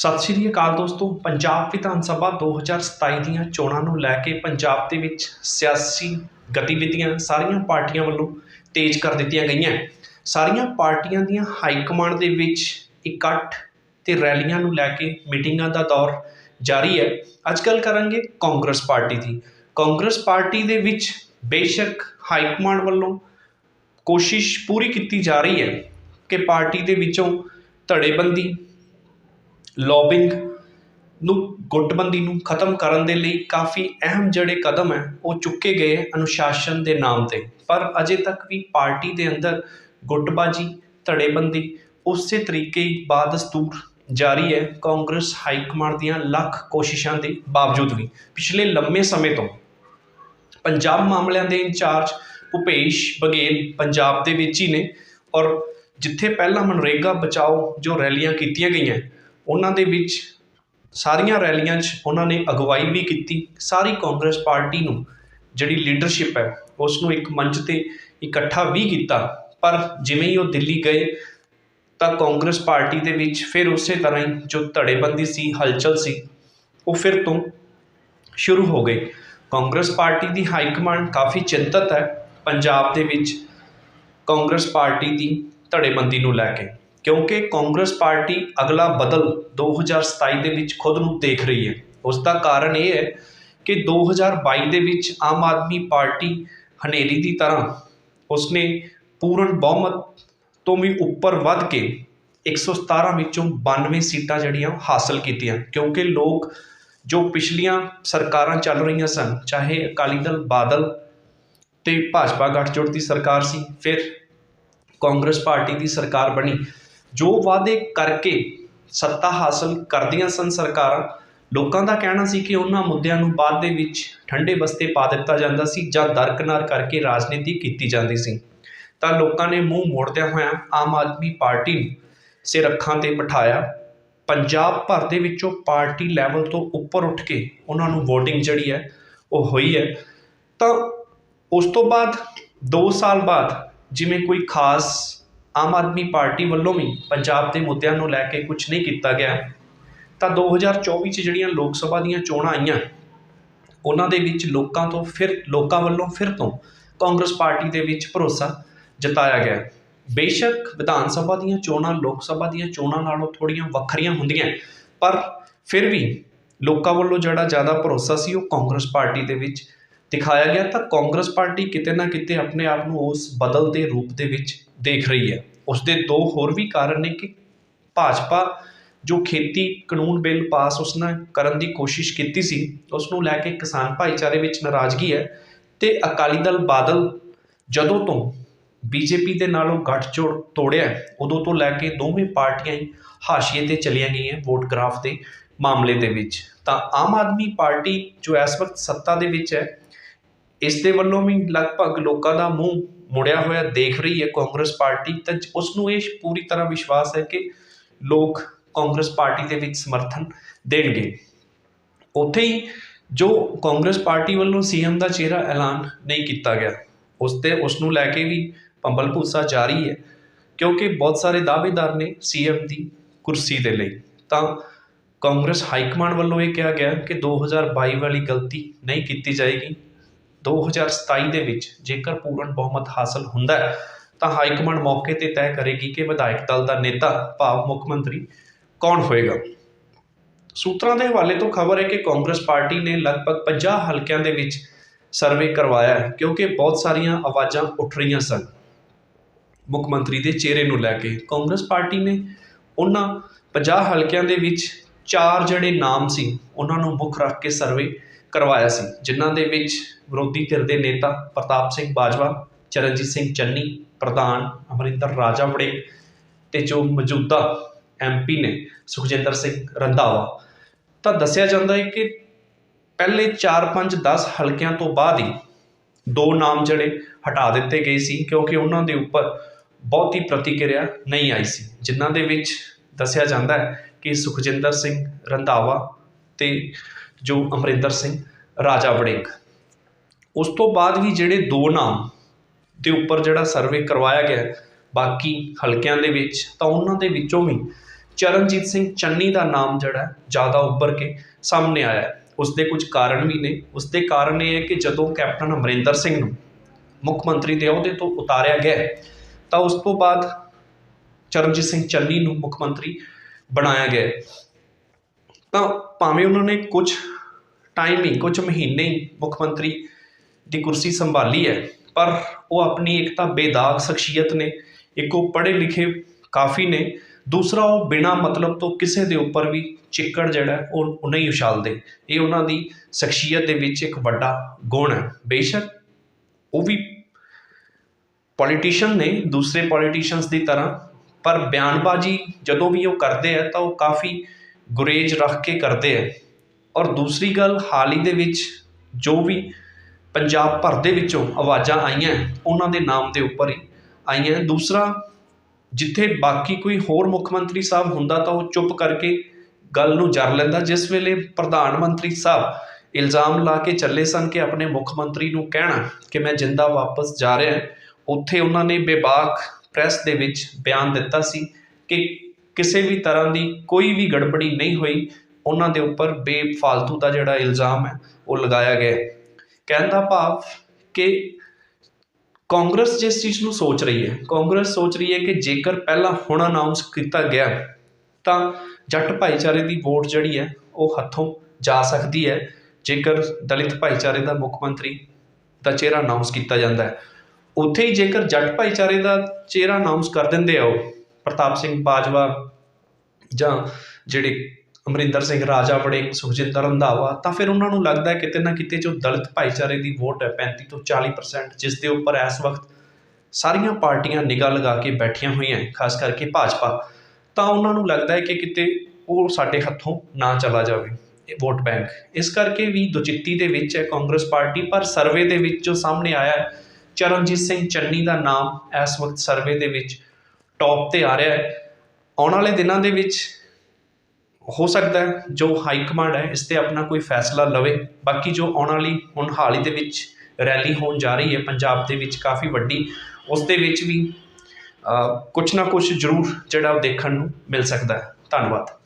ਸਤਿ ਸ਼੍ਰੀ ਅਕਾਲ ਦੋਸਤੋ, ਪੰਜਾਬ ਵਿਧਾਨ ਸਭਾ 2027 ਦੀਆਂ ਚੋਣਾਂ ਨੂੰ ਲੈ ਕੇ ਪੰਜਾਬ ਦੇ ਵਿੱਚ ਸਿਆਸੀ ਗਤੀਵਿਧੀਆਂ ਸਾਰੀਆਂ ਪਾਰਟੀਆਂ ਵੱਲੋਂ ਤੇਜ਼ ਕਰ ਦਿੱਤੀਆਂ ਗਈਆਂ। ਸਾਰੀਆਂ ਪਾਰਟੀਆਂ ਦੀਆਂ ਹਾਈ ਕਮਾਂਡ ਦੇ ਵਿੱਚ ਇਕੱਠ ਤੇ ਰੈਲੀਆਂ ਨੂੰ ਲੈ ਕੇ ਮੀਟਿੰਗਾਂ ਦਾ ਦੌਰ ਜਾਰੀ ਹੈ। ਅੱਜ ਕੱਲ੍ਹ ਕਰਾਂਗੇ ਕਾਂਗਰਸ ਪਾਰਟੀ ਦੀ। ਕਾਂਗਰਸ ਪਾਰਟੀ ਦੇ ਵਿੱਚ ਬੇਸ਼ੱਕ ਹਾਈ ਕਮਾਂਡ ਵੱਲੋਂ ਕੋਸ਼ਿਸ਼ ਪੂਰੀ ਕੀਤੀ ਜਾ ਰਹੀ ਹੈ ਕਿ ਪਾਰਟੀ ਦੇ ਵਿੱਚੋਂ ਧੜੇਬੰਦੀ ਲੋਬਿੰਗ ਨੂੰ ਗੁੱਟਬੰਦੀ ਨੂੰ ਖਤਮ ਕਰਨ ਦੇ ਲਈ ਕਾਫੀ ਅਹਿਮ ਜਿਹੜੇ ਕਦਮ ਹੈ, ਉਹ ਚੁੱਕੇ ਗਏ ਅਨੁਸ਼ਾਸਨ ਦੇ ਨਾਮ ਤੇ। ਪਰ ਅਜੇ ਤੱਕ ਵੀ ਪਾਰਟੀ ਦੇ ਅੰਦਰ ਗੁੱਟਬਾਜੀ, ਧੜੇਬੰਦੀ ਉਸੇ ਤਰੀਕੇ ਹੀ ਬਾਦਸਤੂਰ ਜਾਰੀ ਹੈ। ਕਾਂਗਰਸ ਹਾਈ ਕਮਾਂਡ ਦੀਆਂ ਲੱਖ ਕੋਸ਼ਿਸ਼ਾਂ ਦੇ ਬਾਵਜੂਦ ਵੀ ਪਿਛਲੇ ਲੰਮੇ ਸਮੇਂ ਤੋਂ ਪੰਜਾਬ ਮਾਮਲਿਆਂ ਦੇ ਇੰਚਾਰਜ ਭੁਪੇਸ਼ ਬਘੇਲ ਪੰਜਾਬ ਦੇ ਵਿੱਚ ਹੀ ਨੇ ਔਰ ਜਿੱਥੇ ਪਹਿਲਾਂ ਮਨਰੇਗਾ ਬਚਾਓ ਜੋ ਰੈਲੀਆਂ ਕੀਤੀਆਂ ਗਈਆਂ ਉਹਨਾਂ ਦੇ ਵਿੱਚ ਸਾਰੀਆਂ ਰੈਲੀਆਂ 'ਚ ਉਹਨਾਂ ਨੇ ਅਗਵਾਈ ਵੀ ਕੀਤੀ। ਸਾਰੀ ਕਾਂਗਰਸ ਪਾਰਟੀ ਨੂੰ ਜਿਹੜੀ ਲੀਡਰਸ਼ਿਪ ਹੈ ਉਸ ਨੂੰ ਇੱਕ ਮੰਚ ਤੇ ਇਕੱਠਾ ਵੀ ਕੀਤਾ। ਪਰ ਜਿਵੇਂ ਹੀ ਉਹ ਦਿੱਲੀ ਗਏ, ਤਾਂ ਕਾਂਗਰਸ ਪਾਰਟੀ ਦੇ ਵਿੱਚ ਫਿਰ ਉਸੇ ਤਰ੍ਹਾਂ ਹੀ ਜੋ ਧੜੇਬੰਦੀ ਸੀ, ਹਲਚਲ ਸੀ, ਉਹ ਫਿਰ ਤੋਂ ਸ਼ੁਰੂ ਹੋ ਗਈ। ਕਾਂਗਰਸ ਪਾਰਟੀ ਦੀ ਹਾਈ ਕਮਾਂਡ ਕਾਫੀ ਚਿੰਤਤ ਹੈ। ਪੰਜਾਬ ਦੇ ਵਿੱਚ ਕਾਂਗਰਸ ਪਾਰਟੀ ਦੀ ਧੜੇਬੰਦੀ ਨੂੰ ਲੈ ਕੇ। ਕਿਉਂਕਿ ਕਾਂਗਰਸ ਪਾਰਟੀ ਅਗਲਾ ਬਦਲ 2027 ਦੇ ਵਿੱਚ ਖੁਦ ਨੂੰ ਦੇਖ ਰਹੀ ਹੈ। ਉਸ ਦਾ ਕਾਰਨ ਇਹ ਹੈ ਕਿ 2022 ਦੇ ਵਿੱਚ ਆਮ ਆਦਮੀ ਪਾਰਟੀ ਹਨੇਰੀ ਦੀ ਤਰ੍ਹਾਂ ਉਸਨੇ ਪੂਰਨ ਬਹੁਮਤ ਤੋਂ ਵੀ ਉੱਪਰ ਵੱਧ ਕੇ 117 ਵਿੱਚੋਂ 92 ਸੀਟਾਂ ਜਿਹੜੀਆਂ ਹਾਸਲ ਕੀਤੀਆਂ। ਕਿਉਂਕਿ ਲੋਕ ਜੋ ਪਿਛਲੀਆਂ ਸਰਕਾਰਾਂ ਚੱਲ ਰਹੀਆਂ ਸਨ, ਚਾਹੇ ਅਕਾਲੀ ਦਲ, ਬਾਦਲ ਤੇ ਭਾਜਪਾ ਗੱਠਜੋੜ ਦੀ ਸਰਕਾਰ ਸੀ, ਫਿਰ ਕਾਂਗਰਸ ਪਾਰਟੀ ਦੀ ਸਰਕਾਰ ਬਣੀ। ਜੋ ਵਾਅਦੇ ਕਰਕੇ ਸੱਤਾ ਹਾਸਲ ਕਰਦੀਆਂ ਸਨ ਸਰਕਾਰਾਂ, ਲੋਕਾਂ ਦਾ ਕਹਿਣਾ ਸੀ ਕਿ ਉਹਨਾਂ ਮੁੱਦਿਆਂ ਨੂੰ ਬਾਅਦ ਦੇ ਵਿੱਚ ਠੰਡੇ ਬਸਤੇ ਪਾ ਦਿੱਤਾ ਜਾਂਦਾ ਸੀ ਜਾਂ ਦਰਕਨਾਰ ਕਰਕੇ ਰਾਜਨੀਤੀ ਕੀਤੀ ਜਾਂਦੀ ਸੀ। ਤਾਂ ਲੋਕਾਂ ਨੇ ਮੂੰਹ ਮੋੜਦਿਆਂ ਹੋਇਆਂ ਆਮ ਆਦਮੀ ਪਾਰਟੀ ਨੂੰ ਸਿਰ ਅੱਖਾਂ ਤੇ ਬਿਠਾਇਆ। ਪੰਜਾਬ ਭਰ ਦੇ ਵਿੱਚੋਂ ਪਾਰਟੀ ਲੈਵਲ ਤੋਂ ਉੱਪਰ ਉੱਠ ਕੇ ਉਹਨਾਂ ਨੂੰ VOTING ਜਿਹੜੀ ਹੈ, ਉਹ ਹੋਈ ਹੈ। ਤਾਂ ਉਸ ਤੋਂ ਬਾਅਦ 2 ਸਾਲ ਬਾਅਦ ਜਿਵੇਂ ਕੋਈ ਖਾਸ ਆਮ ਆਦਮੀ ਪਾਰਟੀ ਵੱਲੋਂ ਵੀ ਪੰਜਾਬ ਦੇ ਮੁੱਦਿਆਂ ਨੂੰ ਲੈ ਕੇ ਕੁਛ ਨਹੀਂ ਕੀਤਾ ਗਿਆ। ਤਾਂ 2024 ਚ ਜਿਹੜੀਆਂ ਲੋਕ ਸਭਾ ਦੀਆਂ ਚੋਣਾਂ ਆਈਆਂ, ਉਹਨਾਂ ਦੇ ਵਿੱਚ ਲੋਕਾਂ ਤੋਂ ਫਿਰ, ਲੋਕਾਂ ਵੱਲੋਂ ਫਿਰ ਤੋਂ ਕਾਂਗਰਸ ਪਾਰਟੀ ਦੇ ਵਿੱਚ ਭਰੋਸਾ ਜਤਾਇਆ ਗਿਆ। ਬੇਸ਼ੱਕ ਵਿਧਾਨ ਸਭਾ ਦੀਆਂ ਚੋਣਾਂ ਲੋਕ ਸਭਾ ਦੀਆਂ ਚੋਣਾਂ ਨਾਲੋਂ ਥੋੜ੍ਹੀਆਂ ਵੱਖਰੀਆਂ ਹੁੰਦੀਆਂ, ਪਰ ਫਿਰ ਵੀ ਲੋਕਾਂ ਵੱਲੋਂ ਜਿਹੜਾ ਜ਼ਿਆਦਾ ਭਰੋਸਾ ਸੀ ਉਹ ਕਾਂਗਰਸ ਪਾਰਟੀ ਦੇ ਵਿੱਚ ਦਿਖਾਇਆ ਗਿਆ ਤਾਂ ਕਾਂਗਰਸ ਪਾਰਟੀ ਕਿਤੇ ਨਾ ਕਿਤੇ ਆਪਣੇ ਆਪ ਨੂੰ ਉਸ ਬਦਲ ਦੇ ਰੂਪ ਦੇ ਵਿੱਚ ਦੇਖ ਰਹੀ ਹੈ। ਉਸ ਦੇ ਦੋ ਹੋਰ ਵੀ ਕਾਰਨ ਨੇ ਕਿ ਭਾਜਪਾ ਜੋ ਖੇਤੀ ਕਾਨੂੰਨ ਬਿੱਲ ਪਾਸ ਉਸ ਨੇ ਕਰਨ ਦੀ ਕੋਸ਼ਿਸ਼ ਕੀਤੀ ਸੀ ਉਸ ਨੂੰ ਲੈ ਕੇ ਕਿਸਾਨ ਭਾਈਚਾਰੇ ਵਿੱਚ ਨਾਰਾਜ਼ਗੀ ਹੈ ਤੇ ਅਕਾਲੀ ਦਲ ਬਾਦਲ ਜਦੋਂ ਤੋਂ ਬੀਜੇਪੀ ਦੇ ਨਾਲੋਂ ਗੱਠਜੋੜ ਤੋੜਿਆ ਉਦੋਂ ਤੋਂ ਲੈ ਕੇ ਦੋਵੇਂ ਪਾਰਟੀਆਂ ਹੀ ਹਾਸ਼ੀਏ ਤੇ ਚਲੀਆਂ ਗਈਆਂ ਵੋਟ ਗ੍ਰਾਫ ਦੇ ਮਾਮਲੇ ਦੇ ਵਿੱਚ। ਤਾਂ ਆਮ ਆਦਮੀ ਪਾਰਟੀ ਜੋ ਇਸ ਵਕਤ ਸੱਤਾ ਦੇ ਵਿੱਚ ਹੈ ਇਸ ਦੇ ਵੱਲੋਂ ਵੀ ਲਗਭਗ ਲੋਕਾਂ ਦਾ ਮੂੰਹ ਮੁੜਿਆ ਹੋਇਆ ਦੇਖ ਰਹੀ ਹੈ ਕਾਂਗਰਸ ਪਾਰਟੀ, ਤਾਂ ਉਸ ਨੂੰ ਇਹ ਪੂਰੀ ਤਰ੍ਹਾਂ ਵਿਸ਼ਵਾਸ ਹੈ ਕਿ ਲੋਕ ਕਾਂਗਰਸ ਪਾਰਟੀ ਦੇ ਵਿੱਚ ਸਮਰਥਨ ਦੇਣਗੇ। ਉੱਥੇ ਹੀ ਜੋ ਕਾਂਗਰਸ ਪਾਰਟੀ ਵੱਲੋਂ ਸੀਐਮ ਦਾ ਚਿਹਰਾ ਐਲਾਨ ਨਹੀਂ ਕੀਤਾ ਗਿਆ, ਉਸ ਤੇ ਉਸ ਨੂੰ ਲੈ ਕੇ ਵੀ ਪੰਬਲ ਭੂਸਾ ਜਾਰੀ ਹੈ, ਕਿਉਂਕਿ ਬਹੁਤ ਸਾਰੇ ਦਾਅਵੇਦਾਰ ਨੇ ਸੀਐਮ ਦੀ ਕੁਰਸੀ ਦੇ ਲਈ। ਤਾਂ ਕਾਂਗਰਸ ਹਾਈ ਕਮਾਂਡ ਵੱਲੋਂ ਇਹ ਕਿਹਾ ਗਿਆ ਕਿ 2022 ਵਾਲੀ ਗਲਤੀ ਨਹੀਂ ਕੀਤੀ ਜਾਏਗੀ। 2027 ਦੇ ਵਿੱਚ ਜੇਕਰ ਪੂਰਨ ਬਹੁਮਤ ਹਾਸਲ ਹੁੰਦਾ ਹੈ, ਤਾਂ ਹਾਈ ਕਮਾਂਡ ਮੌਕੇ ਤੇ ਤੈਅ ਕਰੇਗੀ ਕਿ ਵਿਧਾਇਕ ਦਲ ਦਾ ਨੇਤਾ, ਭਾਵ ਮੁੱਖ ਮੰਤਰੀ ਕੌਣ ਹੋਏਗਾ। ਸੂਤਰਾਂ ਦੇ ਹਵਾਲੇ ਤੋਂ ਖਬਰ ਹੈ ਕਿ ਕਾਂਗਰਸ ਪਾਰਟੀ ਨੇ ਲਗਭਗ 50 ਹਲਕਿਆਂ ਦੇ ਵਿੱਚ ਸਰਵੇ ਕਰਵਾਇਆ ਹੈ, ਕਿਉਂਕਿ ਬਹੁਤ ਸਾਰੀਆਂ ਆਵਾਜ਼ਾਂ ਉੱਠ ਰਹੀਆਂ ਸਨ। ਮੁੱਖ ਮੰਤਰੀ ਦੇ ਚਿਹਰੇ ਨੂੰ ਲੈ ਕੇ ਕਾਂਗਰਸ ਪਾਰਟੀ ਨੇ ਉਹਨਾਂ 50 ਹਲਕਿਆਂ ਦੇ ਵਿੱਚ ਚਾਰ ਜਿਹੜੇ ਨਾਮ ਸੀ, ਉਹਨਾਂ ਨੂੰ ਮੁੱਖ ਰੱਖ ਕੇ ਸਰਵੇ ਕਰਵਾਇਆ ਸੀ, ਜਿਨ੍ਹਾਂ ਦੇ ਵਿੱਚ ਵਿਰੋਧੀ ਧਿਰ ਦੇ ਨੇਤਾ ਪ੍ਰਤਾਪ ਸਿੰਘ ਬਾਜਵਾ, ਚਰਨਜੀਤ ਸਿੰਘ ਚੰਨੀ, ਪ੍ਰਧਾਨ ਅਮਰਿੰਦਰ ਰਾਜਾ ਵੜਿੰਗ ਤੇ ਜੋ ਮੌਜੂਦਾ ਐਮਪੀ ਨੇ ਸੁਖਜਿੰਦਰ ਸਿੰਘ ਰੰਧਾਵਾ। ਤਾਂ ਦੱਸਿਆ ਜਾਂਦਾ ਹੈ ਕਿ ਪਹਿਲੇ 4 5 10 ਹਲਕਿਆਂ ਤੋਂ ਬਾਅਦ ਹੀ ਦੋ ਨਾਮ ਜਿਹੜੇ ਹਟਾ ਦਿੱਤੇ ਗਏ ਸੀ, ਕਿਉਂਕਿ ਉਹਨਾਂ ਦੇ ਉੱਪਰ ਬਹੁਤੀ ਪ੍ਰਤੀਕਿਰਿਆ ਨਹੀਂ ਆਈ ਸੀ, ਜਿਨ੍ਹਾਂ ਦੇ ਵਿੱਚ ਦੱਸਿਆ ਜਾਂਦਾ ਹੈ ਕਿ ਸੁਖਜਿੰਦਰ ਸਿੰਘ ਰੰਧਾਵਾ ਤੇ ਜੋ ਅਮਰਿੰਦਰ ਸਿੰਘ, ਰਾਜਾ ਵੜਿੰਗ। ਉਸ ਤੋਂ ਬਾਅਦ ਵੀ ਜਿਹੜੇ ਦੋ ਨਾਮ ਦੇ ਉੱਪਰ ਜਿਹੜਾ ਸਰਵੇ ਕਰਵਾਇਆ ਗਿਆ, ਬਾਕੀ ਹਲਕਿਆਂ ਦੇ ਵਿੱਚ, ਤਾਂ ਉਹਨਾਂ ਦੇ ਵਿੱਚੋਂ ਵੀ ਚਰਨਜੀਤ ਸਿੰਘ ਚੰਨੀ ਦਾ ਨਾਮ ਜਿਹੜਾ ਜ਼ਿਆਦਾ ਉੱਭਰ ਕੇ ਸਾਹਮਣੇ ਆਇਆ। ਹੈ ਉਸ ਦੇ ਕੁਝ ਕਾਰਨ ਵੀ ਨੇ। ਉਸ ਦੇ ਕਾਰਨ ਇਹ ਹੈ ਕਿ ਜਦੋਂ ਕੈਪਟਨ ਅਮਰਿੰਦਰ ਸਿੰਘ ਨੂੰ ਮੁੱਖ ਮੰਤਰੀ ਦੇ ਅਹੁਦੇ ਤੋਂ ਉਤਾਰਿਆ ਗਿਆ, ਤਾਂ ਉਸ ਤੋਂ ਬਾਅਦ ਚਰਨਜੀਤ ਸਿੰਘ ਚੰਨੀ ਨੂੰ ਮੁੱਖ ਮੰਤਰੀ ਬਣਾਇਆ ਗਿਆ। ਤਾਂ ਭਾਵੇਂ ਉਹਨਾਂ ਨੇ ਕੁਝ ਟਾਈਮ ਹੀ, ਕੁਝ ਮਹੀਨੇ ਹੀ ਮੁੱਖ ਮੰਤਰੀ ਦੀ ਕੁਰਸੀ ਸੰਭਾਲੀ ਹੈ, ਪਰ ਉਹ ਆਪਣੀ ਇੱਕ ਤਾਂ ਬੇਦਾਗ ਸ਼ਖਸੀਅਤ ਨੇ, ਇੱਕ ਉਹ ਪੜ੍ਹੇ ਲਿਖੇ ਕਾਫੀ ਨੇ, ਦੂਸਰਾ ਉਹ ਬਿਨਾ ਮਤਲਬ ਤੋਂ ਕਿਸੇ ਦੇ ਉੱਪਰ ਵੀ ਚਿੱਕੜ ਜਿਹੜਾ ਉਹ ਉਹ ਨਹੀਂ ਉਛਾਲਦੇ। ਇਹ ਉਹਨਾਂ ਦੀ ਸ਼ਖਸੀਅਤ ਦੇ ਵਿੱਚ ਇੱਕ ਵੱਡਾ ਗੁਣ ਹੈ। ਬੇਸ਼ੱਕ ਉਹ ਵੀ ਪੋਲੀਟੀਸ਼ੀਅਨ ਨੇ ਦੂਸਰੇ ਪੋਲੀਟੀਸ਼ੀਅਨਸ ਦੀ ਤਰ੍ਹਾਂ, ਪਰ ਬਿਆਨਬਾਜ਼ੀ ਜਦੋਂ ਵੀ ਉਹ ਕਰਦੇ ਆ ਤਾਂ ਉਹ ਕਾਫੀ ਗੁਰੇਜ ਰੱਖ ਕੇ ਕਰਦੇ ਹੈ ਔਰ ਦੂਸਰੀ ਗੱਲ, ਹਾਲ ਹੀ ਦੇ ਵਿੱਚ ਜੋ ਵੀ ਪੰਜਾਬ ਭਰ ਦੇ ਵਿੱਚੋਂ ਆਵਾਜ਼ਾਂ ਆਈਆਂ, ਉਹਨਾਂ ਦੇ ਨਾਮ ਦੇ ਉੱਪਰ ਹੀ ਆਈਆਂ। ਦੂਸਰਾ, ਜਿੱਥੇ ਬਾਕੀ ਕੋਈ ਹੋਰ ਮੁੱਖ ਮੰਤਰੀ ਸਾਹਿਬ ਹੁੰਦਾ ਤਾਂ ਉਹ ਚੁੱਪ ਕਰਕੇ ਗੱਲ ਨੂੰ ਜਰ ਲੈਂਦਾ। ਜਿਸ ਵੇਲੇ ਪ੍ਰਧਾਨ ਮੰਤਰੀ ਸਾਹਿਬ ਇਲਜ਼ਾਮ ਲਾ ਕੇ ਚੱਲੇ ਸਨ ਕਿ ਆਪਣੇ ਮੁੱਖ ਮੰਤਰੀ ਨੂੰ ਕਹਿਣਾ ਕਿ ਮੈਂ ਜਿੰਦਾ ਵਾਪਸ ਜਾ ਰਿਹਾ, ਉੱਥੇ ਉਹਨਾਂ ਨੇ ਬੇਬਾਕ ਪ੍ਰੈਸ ਦੇ ਵਿੱਚ ਬਿਆਨ ਦਿੱਤਾ ਸੀ ਕਿ ਕਿਸੇ ਵੀ ਤਰ੍ਹਾਂ ਦੀ ਕੋਈ ਵੀ ਗੜਬੜੀ ਨਹੀਂ ਹੋਈ, ਉਹਨਾਂ ਦੇ ਉੱਪਰ ਬੇਫਾਲਤੂ ਦਾ ਜਿਹੜਾ ਇਲਜ਼ਾਮ ਹੈ, ਉਹ ਲਗਾਇਆ ਗਿਆ ਕਹਿਣ ਦਾ ਭਾਵ ਕਿ ਕਾਂਗਰਸ ਜਿਸ ਚੀਜ਼ ਨੂੰ ਸੋਚ ਰਹੀ ਹੈ, ਕਾਂਗਰਸ ਸੋਚ ਰਹੀ ਹੈ ਕਿ ਜੇਕਰ ਪਹਿਲਾਂ ਹੁਣ ਅਨਾਉਂਸ ਕੀਤਾ ਗਿਆ, ਤਾਂ ਜੱਟ ਭਾਈਚਾਰੇ ਦੀ ਵੋਟ ਜਿਹੜੀ ਹੈ, ਉਹ ਹੱਥੋਂ ਜਾ ਸਕਦੀ ਹੈ, ਜੇਕਰ ਦਲਿਤ ਭਾਈਚਾਰੇ ਦਾ ਮੁੱਖ ਮੰਤਰੀ ਦਾ ਚਿਹਰਾ ਅਨਾਉਂਸ ਕੀਤਾ ਜਾਂਦਾ ਹੈ। ਉੱਥੇ ਹੀ ਜੇਕਰ ਜੱਟ ਭਾਈਚਾਰੇ ਦਾ ਚਿਹਰਾ ਅਨਾਉਂਸ ਕਰ ਦਿੰਦੇ ਆ ਉਹ ਪ੍ਰਤਾਪ ਸਿੰਘ ਬਾਜਵਾ ਜਾਂ ਜਿਹੜੇ ਅਮਰਿੰਦਰ ਸਿੰਘ ਰਾਜਾ ਵੜਿੰਗ ਸੁਖਜਿੰਦਰ ਰੰਧਾਵਾ, ਤਾਂ ਫਿਰ ਉਹਨਾਂ ਨੂੰ ਲੱਗਦਾ ਕਿਤੇ ਨਾ ਕਿਤੇ ਜੋ ਦਲਿਤ ਭਾਈਚਾਰੇ ਦੀ ਵੋਟ ਹੈ 35 ਤੋਂ 40% ਜਿਸ ਦੇ ਉੱਪਰ ਇਸ ਵਕਤ ਸਾਰੀਆਂ ਪਾਰਟੀਆਂ ਨਿਗਾਹ ਲਗਾ ਕੇ ਬੈਠੀਆਂ ਹੋਈਆਂ ਖਾਸ ਕਰਕੇ ਭਾਜਪਾ। ਤਾਂ ਉਹਨਾਂ ਨੂੰ ਲੱਗਦਾ ਹੈ ਕਿ ਕਿਤੇ ਉਹ ਸਾਡੇ ਹੱਥੋਂ ਨਾ ਚਲਾ ਜਾਵੇ ਇਹ ਵੋਟ ਬੈਂਕ। ਇਸ ਕਰਕੇ ਵੀ ਦੁਚਿੱਤੀ ਦੇ ਵਿੱਚ ਹੈ ਕਾਂਗਰਸ ਪਾਰਟੀ, ਪਰ ਸਰਵੇ ਦੇ ਵਿੱਚ ਜੋ ਸਾਹਮਣੇ ਆਇਆ ਚਰਨਜੀਤ ਸਿੰਘ ਚੰਨੀ ਦਾ ਨਾਮ ਇਸ ਵਕਤ ਸਰਵੇ ਦੇ ਵਿੱਚ ਟੋਪ ਤੇ ਆ ਰਿਹਾ ਹੈ। ਆਉਣ ਵਾਲੇ ਦਿਨਾਂ ਦੇ ਵਿੱਚ ਹੋ ਸਕਦਾ ਜੋ ਹਾਈ ਕਮਾਂਡ ਹੈ, ਇਸ ਤੇ ਆਪਣਾ ਕੋਈ ਫੈਸਲਾ ਲਵੇ। ਬਾਕੀ ਜੋ ਆਉਣ ਵਾਲੀ ਹੁਣ ਹਾਲ ਹੀ ਦੇ ਵਿੱਚ ਰੈਲੀ ਹੋਣ ਜਾ ਰਹੀ ਹੈ, ਪੰਜਾਬ ਦੇ ਵਿੱਚ ਕਾਫੀ ਵੱਡੀ, ਉਸ ਦੇ ਵਿੱਚ ਵੀ ਕੁਛ ਨਾ ਕੁਛ ਜ਼ਰੂਰ ਜਿਹੜਾ ਉਹ ਦੇਖਣ ਨੂੰ ਮਿਲ ਸਕਦਾ ਹੈ। ਧੰਨਵਾਦ।